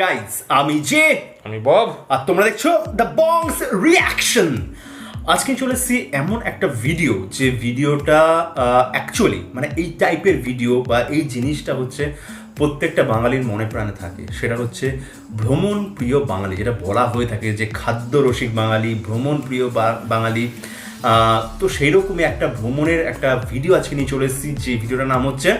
Guys আমি যে আমি বব আর তোমরা দেখছ দ্য বংস রিয়াকশন আজকে চলে এসেছি এমন একটা ভিডিও যে ভিডিওটা অ্যাকচুয়ালি মানে এই টাইপের ভিডিও বা এই জিনিসটা হচ্ছে প্রত্যেকটা বাঙালির মনে প্রাণে থাকে। সেটা হচ্ছে ভ্রমণ প্রিয় বাঙালি যেটা বলা হয়ে থাকে যে খাদ্য রসিক বাঙালি ভ্রমণ প্রিয় বাঙালি। তো সেই রকমই একটা ভ্রমণের একটা ভিডিও আজকে নিয়ে চলে এসেছি যে ভিডিওটার নাম হচ্ছে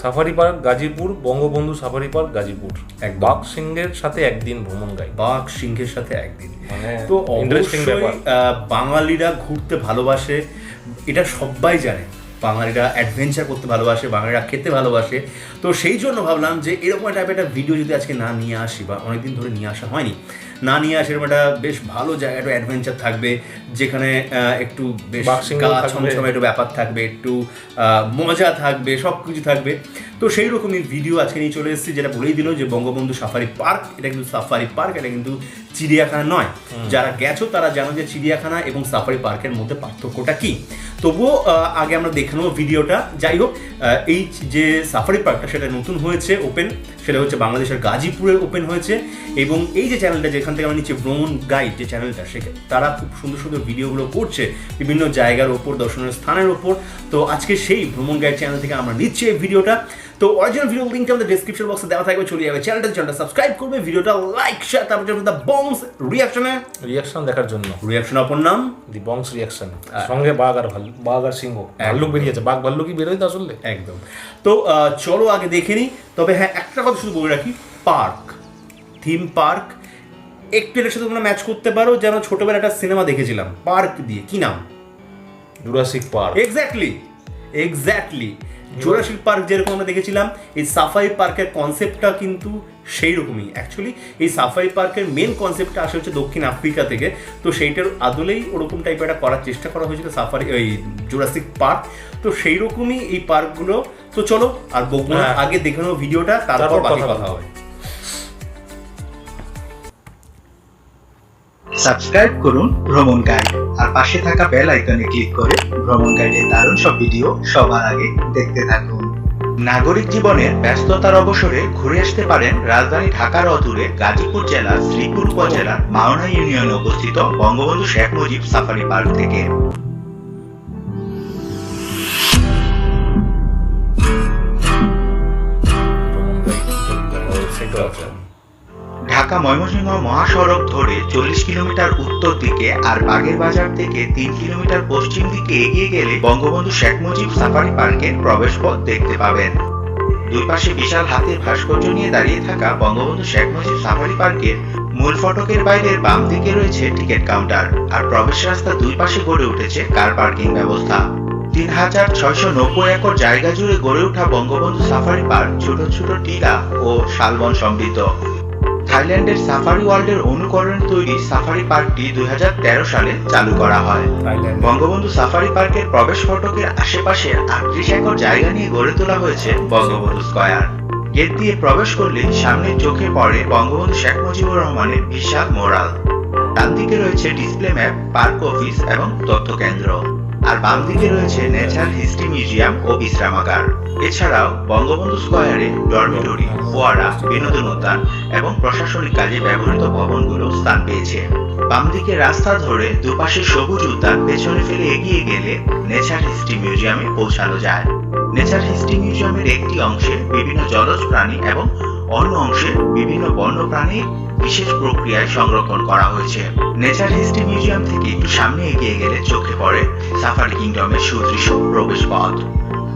safari park Gazipur Bangabandhu safari park Gazipur. একদম। বাঘ সিংহের সাথে একদিন ভ্রমণ গাই বাঘ সিংহের সাথে একদিন। মানে তো ইন্টারেস্টিং ব্যাপার। বাঙালিরা ঘুরতে ভালোবাসে। এটা সবাই জানে। বাঙালিরা অ্যাডভেঞ্চার করতে ভালোবাসে বাঙালিরা খেতে ভালোবাসে। তো সেই জন্য ভাবলাম যে এরকম টাইপের একটা ভিডিও যদি আজকে না নিয়ে আসি বা অনেকদিন ধরে নিয়ে আসা হয়নি না নিয়ে আসে এরকম একটা বেশ ভালো জায়গা একটু অ্যাডভেঞ্চার থাকবে যেখানে একটু বেশ গা ছমছমে একটু ব্যাপার থাকবে একটু মজা থাকবে সব কিছু থাকবে। তো সেই রকমই ভিডিও আজকে নিয়ে চলে এসেছি যেটা বলেই দিল যে বঙ্গবন্ধু সাফারি পার্ক এটা কিন্তু সাফারি পার্ক এটা কিন্তু চিড়িয়াখানা নয়। যারা গেছো তারা জানো যে চিড়িয়াখানা এবং সাফারি পার্কের মধ্যে পার্থক্যটা কি। তবুও আগে আমরা দেখে নেব ভিডিওটা যাই হোক এই যে সাফারি পার্কটা সেটা নতুন হয়েছে ওপেন সেটা হচ্ছে বাংলাদেশের গাজীপুরে ওপেন হয়েছে। এবং এই যে চ্যানেলটা যেখান থেকে আমরা নিচ্ছি ভ্রমণ গাইড যে চ্যানেলটা সে তারা খুব সুন্দর সুন্দর ভিডিওগুলো করছে বিভিন্ন জায়গার ওপর দর্শনীয় স্থানের ওপর। তো আজকে সেই ভ্রমণ গাইড চ্যানেল থেকে আমরা নিচ্ছি এই ভিডিওটা তো অরিজিনাল ভিডিও লিঙ্কটা আমাদের ডিসক্রিপশন বক্সে দেওয়া থাকবে চলে যাবে চ্যানেলটা চ্যানেলটা সাবস্ক্রাইব করবে ভিডিওটা লাইক শেয়ার তারপর যাবে দ্য বংস রিয়াকশনে রিয়াকশন দেখার জন্য। রিয়াকশন অপর নাম? দি বংশ রিয়াকশন সঙ্গে বাঘ আর ভাল্লুক বাঘ আর সিংহ। ভাল্লুক বেরিয়েছে। বাঘ ভাল্লুকই বেরোয় তো আসলে? একদম। তো চলো আগে দেখে নিই তবে হ্যাঁ একটা কথা শুধু বলে রাখি। পার্ক। Theme park. একটু এটার সাথে তোমরা ম্যাচ করতে পারো যেন ছোটবেলা একটা সিনেমা দেখেছিলাম। পার্ক দিয়ে। কি নাম? Jurassic park exactly exactly Jurassic park যেরকম আমরা দেখেছিলাম এই সাফারি পার্কের কনসেপ্টটা কিন্তু সেই রকমই অ্যাকচুয়ালি এই সাফারি পার্কের মেন কনসেপ্টটা আসে হচ্ছে দক্ষিণ আফ্রিকা থেকে তো সেইটার আদলেই ওরকম টাইপের একটা করার চেষ্টা করা হয়েছিল সাফারি ওই জোরাসিক পার্ক তো সেই রকমই এই পার্কগুলো তো চলো আর বকবো হ্যাঁ। আগে দেখে নেব ভিডিওটা তারপর বাকি কথা। হবে সাবস্ক্রাইব করুন ভ্রমণ গাইড আর পাশে থাকা বেল আইকনে ক্লিক করে ভ্রমণ গাইডের দারুণ সব ভিডিও সবার আগে দেখতে থাকুন। নাগরিক জীবনের ব্যস্ততার অবসরে ঘুরে আসতে পারেন রাজধানী ঢাকার অদূরে গাজীপুর জেলার শ্রীপুর উপজেলার মাওনা ইউনিয়নে অবস্থিত বঙ্গবন্ধু শেখ মুজিব সাফারি পার্ক থেকে। আছে ঢাকা ময়মনসিংহ মহাসড়ক ধরে চল্লিশ কিলোমিটার উত্তর দিকে আর বাগের বাজার থেকে তিন কিলোমিটার পশ্চিম দিকে এগিয়ে গেলে বঙ্গবন্ধু শেখ মুজিব সাফারি পার্কের প্রবেশ পথ দেখতে পাবেন। দুই পাশে বিশাল হাতের ভাস্কর্য নিয়ে দাঁড়িয়ে থাকা বঙ্গবন্ধু শেখ মুজিব সাফারি পার্কের মূল ফটকের বাইরের বাম দিকে রয়েছে টিকিট কাউন্টার আর প্রবেশ রাস্তা দুই পাশে গড়ে উঠেছে কার পার্কিং ব্যবস্থা। তিন হাজার ছয়শো নব্বই একর জায়গা জুড়ে গড়ে ওঠা বঙ্গবন্ধু সাফারি পার্ক ছোট ছোট টিলা ও শালবন সমৃদ্ধ। থাইল্যান্ডের সাফারি ওয়ার্ল্ডের অনুকরণে তৈরি সাফারি পার্কটি দুই হাজার তেরো সালে চালু করা হয়। বঙ্গবন্ধু সাফারি পার্কের প্রবেশ ফটকের আশেপাশে আটত্রিশ একর জায়গা নিয়ে গড়ে তোলা হয়েছে বঙ্গবন্ধু স্কয়ার। গেট দিয়ে প্রবেশ করলে সামনে চোখে পড়ে বঙ্গবন্ধু শেখ মুজিবুর রহমানের বিশাল মোরাল ডান দিকে রয়েছে ডিসপ্লে ম্যাপ পার্ক অফিস এবং তথ্য কেন্দ্র। আর বাম দিকে রয়েছে ন্যাচারাল হিস্ট্রি মিউজিয়াম ও বিশ্রামাগার। এছাড়াও বঙ্গবন্ধু স্কয়ারে ডরমিটরি, ফোয়ারা বিনোদন উদ্যান এবং প্রশাসনিক কাজে ব্যবহৃত ভবনগুলো স্থান পেয়েছে। বাম দিকে রাস্তা ধরে দুপাশে সবুজ উদ্যান পেছনে ফেলে এগিয়ে গেলে নেচার হিস্ট্রি মিউজিয়ামে পৌঁছানো যায়। নেচার হিস্ট্রি মিউজিয়ামের একটি অংশে বিভিন্ন জলজ প্রাণী এবং অন্য অংশে বিভিন্ন বন্য প্রাণী বিশেষ প্রক্রিয়ায় সংরক্ষণ করা হয়েছে। নেচার হিস্ট্রি মিউজিয়াম থেকে একটু সামনে এগিয়ে গেলে চোখে পড়ে সাফারি কিংডমের সুদৃশ্য প্রবেশ পথ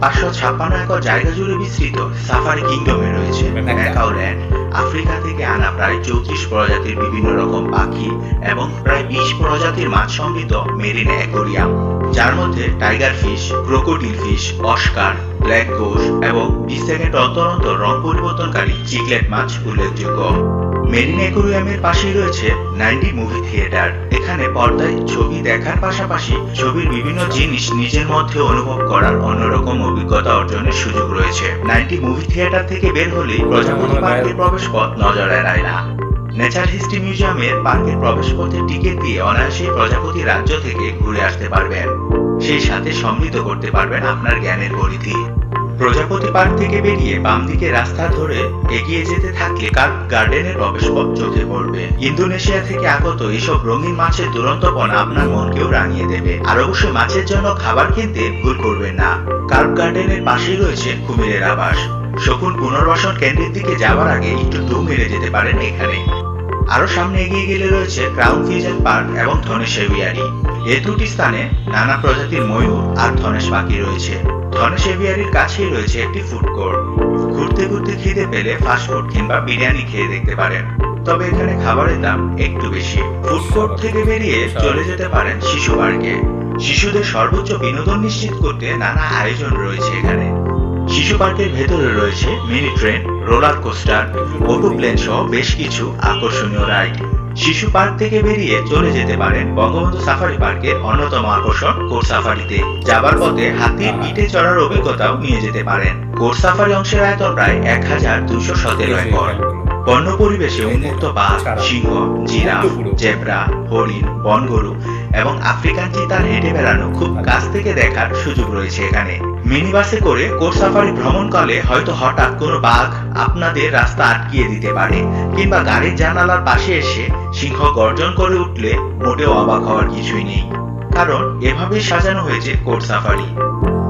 পাঁচশো ছাপ্পান্ন একর জায়গা জুড়ে বিস্তৃত সাফারি কিংডমে রয়েছে ম্যাকাওল্যান্ড আফ্রিকা থেকে আনা প্রায় চৌত্রিশ প্রজাতির বিভিন্ন রকম পাখি এবং প্রায় বিশ প্রজাতির মাছ সমৃদ্ধ মেরিন অ্যাকোরিয়াম। যার মধ্যে tiger fish crocodile fish Oscar black গোশ এবং বিশ সেকেন্ড অন্তর অন্তর রং পরিবর্তনকারী চিকলেট মাছ উল্লেখযোগ্য। মেরিন অ্যাকোরিয়ামের পাশেই রয়েছে নাইনটি মুভি থিয়েটার। এখানে পর্দায় ছবি দেখার পাশাপাশি ছবির বিভিন্ন জিনিস নিজের মধ্যে অনুভব করার অন্যরকম অভিজ্ঞতা অর্জনের সুযোগ রয়েছে। নাইনটি মুভি থিয়েটার থেকে বের হলেই প্রজাপতি পার্কের প্রবেশ পথ নজর এড়ায় না। নেচার হিস্ট্রি মিউজিয়ামের পার্কের প্রবেশ পথে টিকিট দিয়ে অনায়াসে প্রজাপতি রাজ্য থেকে ঘুরে আসতে পারবেন। সেই সাথে সমৃদ্ধ করতে পারবেন আপনার জ্ঞানের পরিধি। প্রজাপতি পার্ক থেকে বেরিয়ে বাম দিকে রাস্তা ধরে এগিয়ে যেতে থাকলে কার্প গার্ডেনের প্রবেশপথ চোখে পড়বে। ইন্দোনেশিয়া থেকে আগত এইসব রঙিন মাছের দুরন্তপনা আপনার মনকেও রাঙিয়ে দেবে। আর অবশ্যই মাছের জন্য খাবার কিনতে ভুল করবেন না। কার্প গার্ডেনের পাশেই রয়েছে কুমিরের আবাস। শকুন পুনর্বাসন কেন্দ্রের দিকে যাওয়ার আগে একটু দু মেরে যেতে পারেন এখানে। আরও সামনে এগিয়ে গেলে রয়েছে ক্রাউন ফিউশন পার্ক এবং ধনেশ এভিয়ারি। এই দুটি স্থানে নানা প্রজাতির ময়ূর আর ধনেশ পাখি রয়েছে। ধনেশ এভিয়ারির কাছেই রয়েছে একটি ফুড কোর্ট ঘুরতে ঘুরতে খিদে পেলে ফাস্টফুড কিংবা বিরিয়ানি খেয়ে দেখতে পারেন। তবে এখানে খাবারের দাম একটু বেশি। ফুড কোর্ট থেকে বেরিয়ে চলে যেতে পারেন শিশু পার্কে শিশুদের সর্বোচ্চ বিনোদন নিশ্চিত করতে নানা আয়োজন রয়েছে এখানে। শিশু পার্কের ভেতরে রয়েছে mini train, roller coaster, auto plane সহ বেশ কিছু আকর্ষণীয় রাইড। শিশু পার্ক থেকে বেরিয়ে চলে যেতে পারেন বঙ্গবন্ধু সাফারি পার্কের অন্যতম আকর্ষণ কোর সাফারিতে। যাবার পথে হাতির পিঠে চড়ার অভিজ্ঞতাও নিয়ে যেতে পারেন। কোর সাফারি অংশের আয়তন প্রায় এক হাজার দুশো সতেরো একর বন্য পরিবেশে উন্মুক্ত বাঘ সিংহ, জিরাফ, জেব্রা, হরিণ, বনগরু এবং আফ্রিকান চিতার হেঁটে বেড়ানো খুব কাছ থেকে দেখার সুযোগ রয়েছে এখানে। মিনি বাসে করে কোর সাফারি ভ্রমণকালে হয়তো হঠাৎ কোনো বাঘ আপনাদের রাস্তা আটকিয়ে দিতে পারে, কিংবা গাড়ির জানালার পাশে এসে সিংহ গর্জন করে উঠলে মোটেও অবাক হওয়ার কিছুই নেই, কারণ এভাবেই সাজানো হয়েছে কোর সাফারি।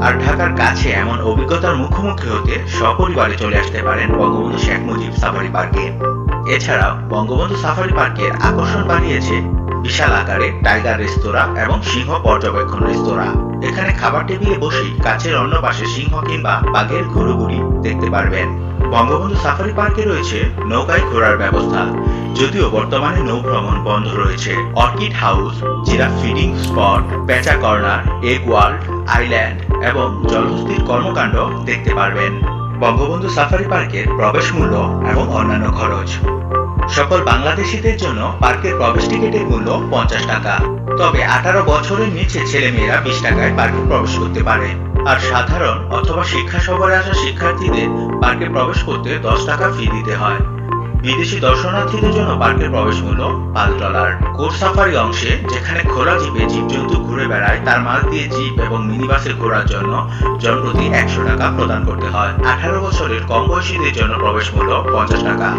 আর ঢাকার কাছে এমন অভিজ্ঞতার মুখোমুখি হতে সপরিবারে চলে আসতে পারেন বঙ্গবন্ধু শেখ মুজিব সাফারি পার্কে। এছাড়াও বঙ্গবন্ধু সাফারি পার্কের আকর্ষণ বাড়িয়েছে বিশাল আকারে টাইগার রেস্তোরাঁ এবং সিংহ পর্যবেক্ষণ রেস্তোরাঁ। এখানে খাবার টেবিলে বসেই কাছের অন্য পাশে সিংহ কিংবা বাঘের ঘুরুঘুরি দেখতে পারবেন। বঙ্গবন্ধু সাফারি পার্কে রয়েছে নৌকায় ঘোরার ব্যবস্থা, যদিও বর্তমানে নৌ ভ্রমণ বন্ধ রয়েছে। Orchid house giraffe feeding spot পেঁচা কর্নার এগ ওয়ার্ল্ড আইল্যান্ড এবং জলহস্তির কর্মকাণ্ড দেখতে পারবেন। বঙ্গবন্ধু সাফারি পার্কের প্রবেশ মূল্য এবং অন্যান্য খরচ। সকল বাংলাদেশিদের জন্য পার্কের প্রবেশ টিকিটের মূল্য পঞ্চাশ টাকা। তবে আঠারো বছরের নিচে ছেলে মেয়েরা বিশ টাকায় পার্কে প্রবেশ করতে পারে। আর সাধারণ অথবা শিক্ষা সফরে আসা শিক্ষার্থীদের পার্কে প্রবেশ করতে দশ টাকা ফি দিতে হয়। বিদেশি দর্শনার্থীদের জন্য পার্কের প্রবেশ মূল্য পাঁচ ডলার। কোর সাফারি অংশে, যেখানে খোলা জিপে জীবজন্তু ঘুরে বেড়ায়, তার মাঝ দিয়ে জিপ এবং মিনি বাসে ঘোরার জন্য জনপ্রতি একশো টাকা প্রদান করতে হয়। আঠারো বছরের কম বয়সীদের জন্য প্রবেশ মূল্য পঞ্চাশ টাকা।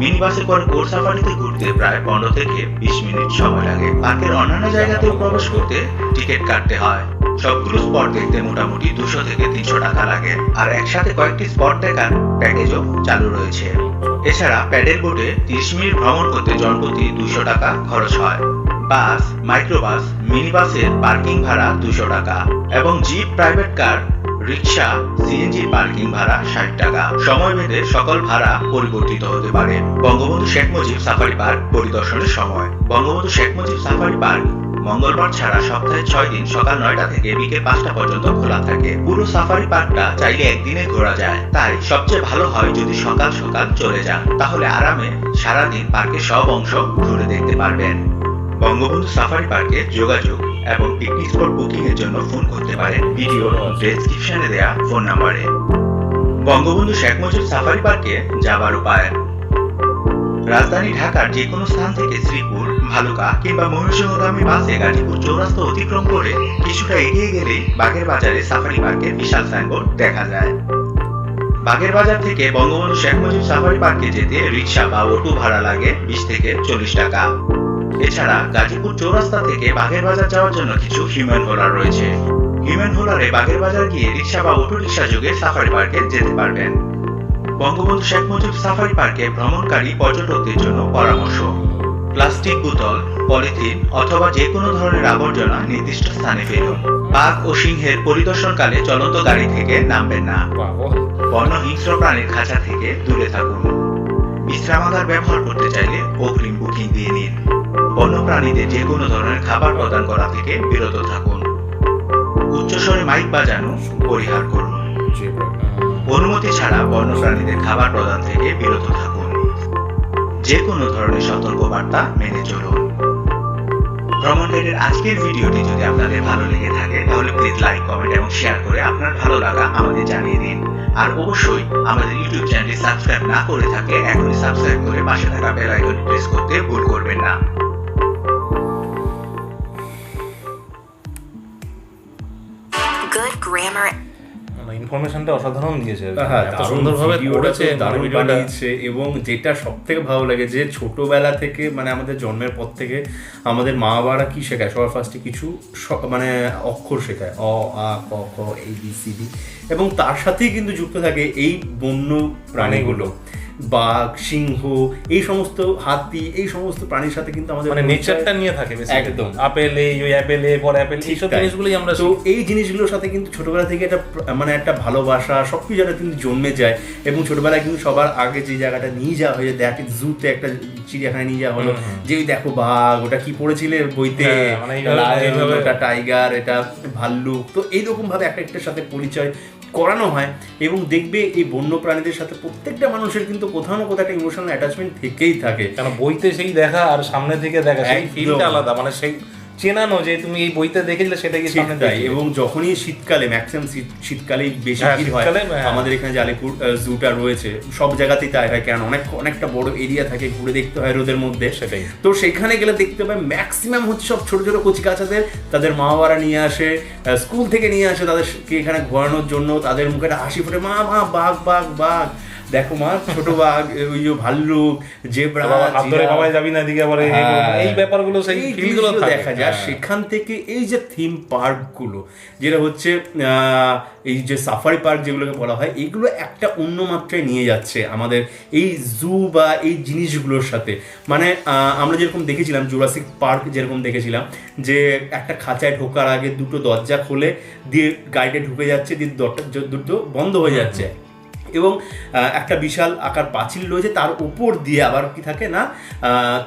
মিনি বাসে করে কোর সাফারিতে ঘুরতে প্রায় পনেরো থেকে বিশ মিনিট সময় লাগে। পার্কের অন্যান্য জায়গাতেও প্রবেশ করতে টিকিট কাটতে হয়। সবগুলো স্পট দেখতে মোটামুটি দুশো থেকে তিনশো টাকা লাগে। আর একসাথে কয়েকটি স্পট দেখার প্যাকেজও চালু রয়েছে। এছাড়া প্যাডেল বোটে তিরিশ মিনিট ভ্রমণ করতে জনপ্রতি দুশো টাকা খরচ হয়। বাস, মাইক্রোবাস মিনি বাসের পার্কিং ভাড়া দুশো টাকা এবং jeep, private car, rickshaw, CNG parking ভাড়া ষাট টাকা। সময় ভেদে সকল ভাড়া পরিবর্তিত হতে পারে। বঙ্গবন্ধু শেখ মুজিব সাফারি পার্ক পরিদর্শনের সময়। বঙ্গবন্ধু শেখ মুজিব সাফারি পার্ক মঙ্গলবার ছাড়া সপ্তাহে ছয় দিন সকাল নয়টা থেকে বিকেল পাঁচটা পর্যন্ত খোলা থাকে। পুরো সাফারি পার্কটা চাইলে একদিনে ঘোরা যায়। তাই সবচেয়ে ভালো হয় যদি সকাল সকাল চলে যান, তাহলে আরামে সারাদিন পার্কের সব অংশ ঘুরে দেখতে পারবেন। বঙ্গবন্ধু সাফারি পার্কে যোগাযোগ এবং পিকনিক স্পট বুকিং এর জন্য ফোন করতে পারেন। ভিডিও ডেসক্রিপশনে দেয়া ফোন নম্বরে বঙ্গবন্ধু শেখ মুজিব সাফারি পার্কে যাবার উপায়। রাজধানী ঢাকার যে কোনো স্থান থেকে শ্রীপুর, ভালুকা কিংবা ময়মনসিংহগামী বাসে গাজীপুর চৌরাস্তা অতিক্রম করে কিছুটা এগিয়ে গেলেই বাগের বাজারে সাফারি পার্কের বিশাল সাইনবোর্ড দেখা যায়। বাগের বাজার থেকে বঙ্গবন্ধু শেখ মুজিব সাফারি পার্কে যেতে রিক্সা বা অটো ভাড়া লাগে বিশ থেকে চল্লিশ টাকা। এছাড়া গাজীপুর চৌরাস্তা থেকে বাগের বাজার যাওয়ার জন্য কিছু হিউম্যান হোলার রয়েছে। হিউম্যান হোলারে বাগের বাজার গিয়ে রিক্সা বা অটো রিক্সা যোগে সাফারি পার্কে যেতে পারবেন। বঙ্গবন্ধু শেখ মুজিব সাফারি পার্কে ভ্রমণকারী পর্যটকদের জন্য পরামর্শ। প্লাস্টিক বোতল, পলিথিন অথবা যে কোনো ধরনের আবর্জনা নির্দিষ্ট স্থানে ফেলুন। বাঘ ও সিংহের পরিদর্শনকালে চলন্ত গাড়ি থেকে নামবেন না। বন্য হিংস্র প্রাণীর খাঁচা থেকে দূরে থাকুন। বিশ্রামাগার ব্যবহার করতে চাইলে অগ্রিম বুকিং দিয়ে নিন। বন্য প্রাণীদের যে কোনো ধরনের খাবার প্রদান করা থেকে বিরত থাকুন। উচ্চস্বরে মাইক বাজানো, পরিহার করুন। অনুমতি ছাড়া বন্য প্রাণীদের খাবার প্রদান থেকে বিরত থাকুন। যে কোনো ধরনের সতর্কবার্তা মেনে চলুন। ভ্রমণ গাইডের আজকের ভিডিওটি যদি আপনাদের ভালো লেগে থাকে, তাহলে প্লিজ লাইক কমেন্ট এবং শেয়ার করে আপনার ভালো লাগা আমাদের জানিয়ে দিন। আর অবশ্যই আমাদের ইউটিউব চ্যানেলটি সাবস্ক্রাইব না করে থাকলে এখনই সাবস্ক্রাইব করে পাশে থাকা বেল আইকনটি প্রেস করতে ভুল করবেন না। Good grammar ইনফরমেশনটা অসাধারণ দিয়েছে। হ্যাঁ সুন্দরভাবে ভিডিওটা করেছে দারুণ বানিয়েছে এবং যেটা সব থেকে ভালো লাগে যে ছোটবেলা থেকে মানে আমাদের জন্মের পর থেকে আমাদের মা বাবারা কি শেখায়? সবার ফার্স্টে কিছু মানে অক্ষর শেখায়। অ আ ক খ এই বি সি ডি। এবং তার সাথেই কিন্তু যুক্ত থাকে এই বন্য প্রাণীগুলো। বাঘ সিংহ এই সমস্ত হাতি এই সমস্ত প্রাণীর সাথে কিন্তু আমাদের মানে নেচারটা নিয়ে থাকে একদম। আপেল এই ওই অ্যাপেল এ পর অ্যাপেল এইসব। জিনিসগুলোই আমরা তো এই জিনিসগুলোর সাথে কিন্তু ছোটবেলা থেকে একটা মানে একটা ভালোবাসা সব কিছু একটা কিন্তু জন্মে যায় এবং ছোটবেলায় কিন্তু সবার আগে যে জায়গাটা নিয়ে যাওয়া হয়ে দেখ জুতে একটা চিড়িয়াখানা নিয়ে যাওয়া হলো। যে ওই দেখো বাঘ ওটা কি পড়েছিলে বইতে? হ্যাঁ, মানে ওটা টাইগার এটা ভাল্লুক। তো এইরকম ভাবে একটা একটার সাথে পরিচয় করানো হয় এবং দেখবে এই বন্য প্রাণীদের সাথে প্রত্যেকটা মানুষের কিন্তু কোথাও না কোথাও একটা ইমোশনাল অ্যাটাচমেন্ট থেকেই থাকে কারণ বইতে সেই দেখা আর সামনে থেকে দেখা সেই। ফিলটা আলাদা মানে সেই চেনানো যে তুমি এই বইতে দেখেছিলে সেটা কি সামনে শীতকালে এবং যখনই শীতকালে ম্যাক্সিমাম শীতকালেই বেশি হ্যাঁ, ভিড় হয় হ্যাঁ। আমাদের এখানে যে আলিপুর জুটা রয়েছে সব জায়গাতেই তাই হয় কেন অনেক অনেকটা বড় এরিয়া থাকে ঘুরে দেখতে হয় রোদের মধ্যে সেটাই। তো সেখানে গেলে দেখতে পাই ম্যাক্সিমাম হচ্ছে সব ছোট ছোট কচি কাচাদের তাদের মা বাবারা নিয়ে আসে স্কুল থেকে নিয়ে আসে তাদেরকে এখানে ঘোরানোর জন্য তাদের মুখে একটা হাসি ফোটে মা মা বাঘ বাঘ বাঘ দেখো মা ছোট বাঘ ওই যে ভাল্লুক জেব্রা ধরে বাবাই যাবি না দিকে আবার এই- হ্যাঁ। ব্যাপারগুলো সেই ফিলগুলো দেখা যায়। হ্যাঁ। সেখান থেকে এই যে থিম পার্কগুলো যেটা হচ্ছে এই যে সাফারি পার্ক যেগুলোকে বলা হয় এগুলো একটা অন্য মাত্রায় নিয়ে যাচ্ছে আমাদের এই জু বা এই জিনিসগুলোর সাথে। মানে আহ, আমরা যেরকম দেখেছিলাম জুরাসিক পার্ক যেরকম দেখেছিলাম যে একটা খাঁচায় ঢোকার আগে দুটো দরজা খোলে দিয়ে গাড়িটা ঢুকে যাচ্ছে দিয়ে দরজা দুটো বন্ধ হয়ে যাচ্ছে। এবং একটা বিশাল আকার পাঁচিল রয়েছে তার উপর দিয়ে আবার কি থাকে না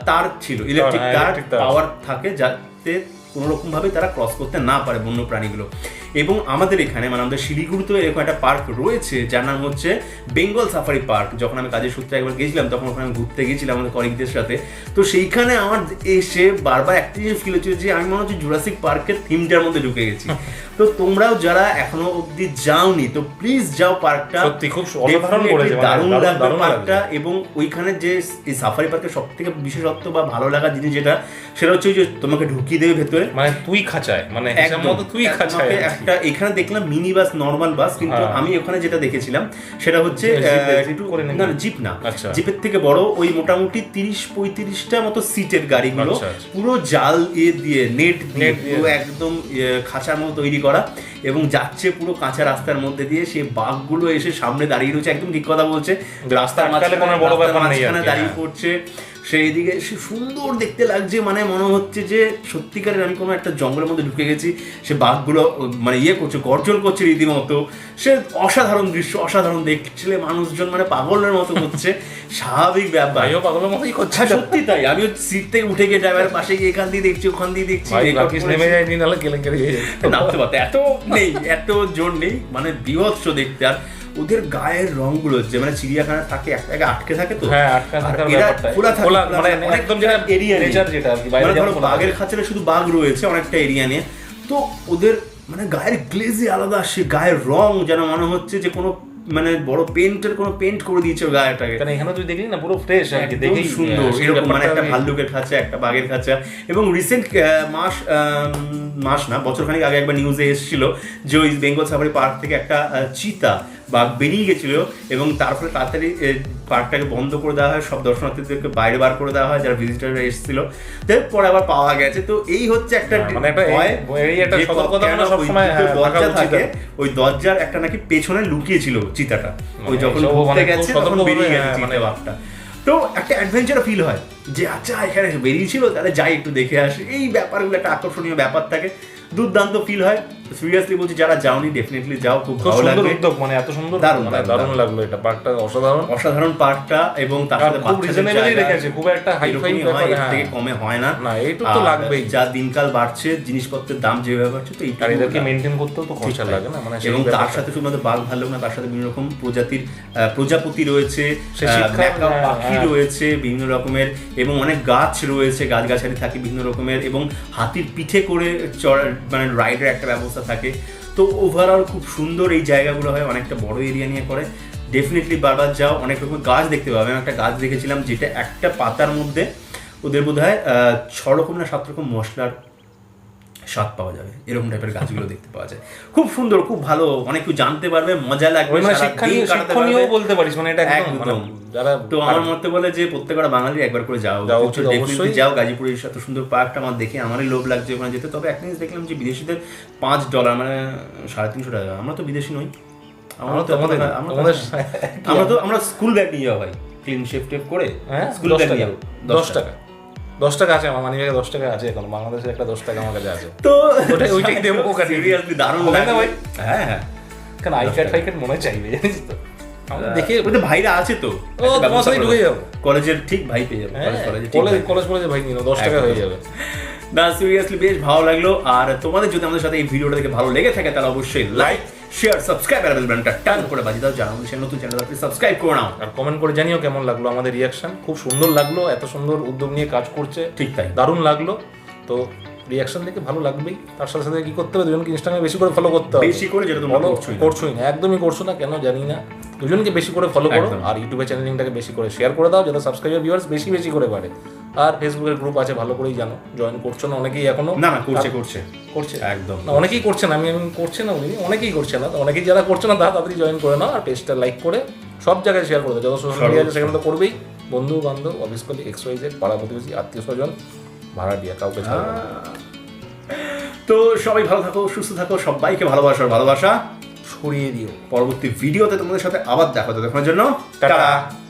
তার ছিল ইলেকট্রিক হ্যাঁ, তার পাওয়ার থাকে যাতে কোনো রকম তারা ক্রস করতে না পারে বন্য প্রাণীগুলো এবং আমাদের এখানে মানে আমাদের শিলিগুড়িতেও এরকম একটা পার্ক রয়েছে যার নাম হচ্ছে বেঙ্গল সাফারি পার্ক। যখন আমি কাজের সূত্রে একবার গেছিলাম তখন ওখানে আমি ঘুরতে গেছিলাম আমাদের কলিগদের সাথে। তো সেইখানে আমার এসে বারবার একটা জিনিস ফিল হচ্ছিল যে আমি মনে হচ্ছে জুরাসিক পার্কের থিমটার মধ্যে ঢুকে গেছি। তো তোমরাও যারা এখনও অবধি যাওনি তো প্লিজ যাও পার্কটা সত্যি খুব অসাধারণ করেছে, মানে দারুণ লাগবে পার্কটা এবং ওইখানে যে এই সাফারি পার্কের সব থেকে বিশেষত্ব বা ভালো লাগা জিনিস যেটা সেটা হচ্ছে যে তোমাকে ঢুকিয়ে দেবে ভেতরে মানে তুই খাঁচায় মানে মতো তুই খাঁচায় একটা এখানে দেখলাম মিনি বাস নর্মাল বাস কিন্তু হ্যাঁ। আমি ওখানে যেটা দেখেছিলাম সেটা হচ্ছে না জিপ না আচ্ছা। জিপের থেকে বড় ওই মোটামুটি তিরিশ পঁয়ত্রিশটা মতো সিটের গাড়িগুলো আচ্ছা, আচ্ছা। পুরো জাল দিয়ে নেট দিয়ে। পুরো একদম ইয়ে, খাঁচার মতো তৈরি করা এবং যাচ্ছে পুরো কাঁচা রাস্তার মধ্যে দিয়ে সে বাঘগুলো এসে সামনে দাঁড়িয়ে রয়েছে একদম ঠিক কথা বলছে রাস্তার মাঝখানে কি, দাঁড়িয়ে হ্যাঁ। করছে সেই দিকে সে সুন্দর দেখতে লাগছে মানে মনে হচ্ছে যে সত্যিকারের আমি কোনো একটা জঙ্গলের মধ্যে ঢুকে গেছি। সে বাঘগুলো মানে ইয়ে করছে গর্জন করছে রীতিমতো। সে অসাধারণ দৃশ্য অসাধারণ দেখছিলে মানুষজন মানে পাগলের মতো হচ্ছে। স্বাভাবিক ব্যাপার। পাগলের মতোই করছে। হ্যাঁ, সত্যি তাই। আমি সিট থেকে উঠে গিয়ে ড্রাইভারের পাশে গিয়ে এখান দিয়ে দেখছি ওখান দিয়ে দেখছি করেছি। নেমে যায়নি নাহলে কেলেঙ্কারি নামতে পারতো এত নেই এত জোর নেই মানে বিভৎস দেখতে। আর ওদের গায়ের রংগুলো যে মানে চিড়িয়াখানা থাকে এক জায়গায় আটকে থাকে তো? হ্যাঁ। খোলা থাকে মানে একদম যেটা এরিয়া যেটা আর কি, বাইরে মানে ধরো বাঘের। খাঁচারে শুধু বাঘ রয়েছে অনেকটা এরিয়া নিয়ে। তো ওদের মানে গায়ের গ্লেজই আলাদা সে গায়ের রং যেন মনে হচ্ছে যে কোনো মানে বড় পেন্টের কোনো পেন্ট করে দিয়েছে গায়েটাকে। কারণ এখানে তুই দেখলি না পুরো ফ্রেশ আর কি দেখেই সুন্দর এরকম মানে একটা ভাল্লুকের খাঁচা একটা বাঘের খাঁচা। এবং রিসেন্ট মাস মাস না বছরখানেক আগে একবার নিউজে এসেছিল যে ওই বেঙ্গল সাফারি পার্ক থেকে একটা চিতা বাঘ বেরিয়ে গেছিল এবং তারপরে তাড়াতাড়ি পার্কটাকে বন্ধ করে দেওয়া হয় সব দর্শনার্থীদেরকে বাইরে বার করে দেওয়া হয় যারা ভিজিটাররা এসেছিল। পরে আবার পাওয়া গেছে। তো এই হচ্ছে একটা হ্যাঁ, মানে মানে ওই হ্যাঁ, দরজা থাকে ওই দরজার একটা নাকি পেছনে লুকিয়েছিল চিতাটা। ওই মানে যখন ঘুরতে গেছে তখন বেরিয়ে গেছে হ্যাঁ, চিতা মানে- বাঘটা তো একটা অ্যাডভেঞ্চার ফিল হয় যে আচ্ছা এখানে বেরিয়েছিল তাহলে যাই একটু দেখে আসি। এই ব্যাপারগুলো একটা আকর্ষণীয় ব্যাপার থাকে। দুর্দান্ত ফিল হয় সিরিয়াসলি বলছি যারা যাওনি ডেফিনেটলি যাও খুব ভালো লাগবে উদ্যোগ মানে এত সুন্দর দারুণ, মানে দারুণ, দারুণ। লাগল এটা পার্কটা অসাধারণ অসাধারণ পার্কটা এবং তার সাথে খুব রিজনেবলই রেখেছে খুব একটা হাই ফাই হয়, এর থেকে কমে হয় না না, এইটুকু তো লাগবেই। যা দিনকাল বাড়ছে জিনিসপত্রের দাম যেভাবে বাড়ছে তো আর এইটুকু এদেরকে না। মেনটেন করতেও তো খরচা লাগে না মানে এবং তার। সাথে শুধুমাত্র বাঘ ভালো না তার সাথে বিভিন্ন রকম প্রজাতির প্রজাপতি রয়েছে হ্যাঁ, পাখি হ্যাঁ। রয়েছে বিভিন্ন রকমের এবং অনেক গাছ রয়েছে গাছগাছালি থাকে বিভিন্ন রকমের এবং হাতির পিঠে করে চড়ার মানে রাইডের একটা ব্যবস্থা থাকে। তো ওভারঅল খুব সুন্দর এই জায়গাগুলো হয়, অনেকটা বড় এরিয়া নিয়ে করে ডেফিনেটলি বারবার যাও, অনেক রকম গাছ দেখতে পাবে। আমি একটা গাছ দেখেছিলাম যেটা একটা পাতার মধ্যে ওদের বোধ হয় ছ রকম না সাত রকম মশলার স্বাদ পাওয়া যাবে। এরকম টাইপের গাছগুলো দেখতে পাওয়া যায়। খুব সুন্দর খুব ভালো। অনেক কিছু জানতে পারবে মজা লাগবে মানে শিক্ষণীয়। বলতে পারিস মানে এটা একদম মানে তো আমার মতে বলে যে প্রত্যেকটা বাঙালি একবার করে যাও। যাও গাজীপুরের এত সুন্দর পার্কটা আমার দেখে আমারই লোভ লাগছে ওখানে যেতে। তবে একটা জিনিস দেখলাম যে বিদেশিদের পাঁচ ডলার মানে সাড়ে তিনশো টাকা। আমরা তো বিদেশি নই। আমরা তো আমাদের আমরা তো- আমরা স্কুল ব্যাগ নিয়ে যাওয়া ভাই ক্লিন শেফ টেপ করে হ্যাঁ স্কুল ব্যাগ নিয়ে যাব। দশ টাকা। দশ টাকা আছে আমার মানি ব্যাগে দশ টাকা আছে এখন বাংলাদেশে একটা দশ টাকা আমার কাছে আছে। তো ওইটাই দেবো ওখানে। সিরিয়াসলি দারুণ হবে না ভাই? হ্যাঁ হ্যাঁ। কারণ আই কার্ড ফাই কার্ড মনে চাইবে জানিস তো। দেখে। ভাইরা আছে তো। ও, তোমার সাথেই ঢুকে যাব। কলেজের ঠিক ভাই পেয়ে যাব হ্যাঁ, কলেজ কলেজ কলেজে ভাই নিয়ে দশ টাকা হয়ে যাবে। না সিরিয়াসলি বেশ ভালো লাগল। আর তোমাদের যদি আমাদের সাথে এই ভিডিওটা দেখে ভালো লেগে থাকে তাহলে অবশ্যই লাইক শেয়ার সাবস্ক্রাইব আর বেল বাটনটা টান করে বাজিয়ে দাও যারা আমাদের নতুন চ্যানেল আপনি সাবস্ক্রাইব করে নাও। আর কমেন্ট করে জানিও কেমন লাগল আমাদের রিয়াকশন খুব সুন্দর লাগল এত সুন্দর উদ্যোগ নিয়ে কাজ করছে। ঠিক তাই। দারুণ লাগল। তো রিয়াকশন দেখে ভালো লাগবেই। তার সাথে সাথে কি করতে হবে? দুজনকে ইনস্টাগ্রামে বেশি করে ফলো করতে হবে। বেশি করে যেটা তুমি। করছোই না একদমই করছ না কেন জানি না। দুজনকে বেশি করে ফলো করো আর ইউটিউবে চ্যানেল লিঙ্কটাকে বেশি করে শেয়ার করে দাও যাতে সাবস্ক্রাইবার ভিউয়ার্স বেশি বেশি করে পারে আর ফেসবুকের গ্রুপ আছে ভালো করেই জানো জয়েন করছ না অনেকেই এখনও? না না করছে করছে। করছে? একদম। না অনেকেই করছে না আমি আমি করছে না বলিনি অনেকেই করছে না অনেকেই যারা করছে না তারা তাড়াতাড়ি জয়েন করে নাও আর পেজটা লাইক করে সব জায়গায় শেয়ার করে দাও। যত সোশ্যাল মিডিয়া আছে সেখানে তো করবেই। বন্ধু বান্ধব office colleague X Y Z পাড়া প্রতিবেশী আত্মীয় স্বজন ভাড়া ভাড়াটিয়া কাউকে ছাড়বে না। তো সবাই ভালো থাকো সুস্থ থাকো সবাইকে ভালোবাসার ভালোবাসা। ছড়িয়ে দিও পরবর্তী ভিডিওতে তোমাদের সাথে আবার দেখা হবে। দেখার জন্য টাটা। টাটা।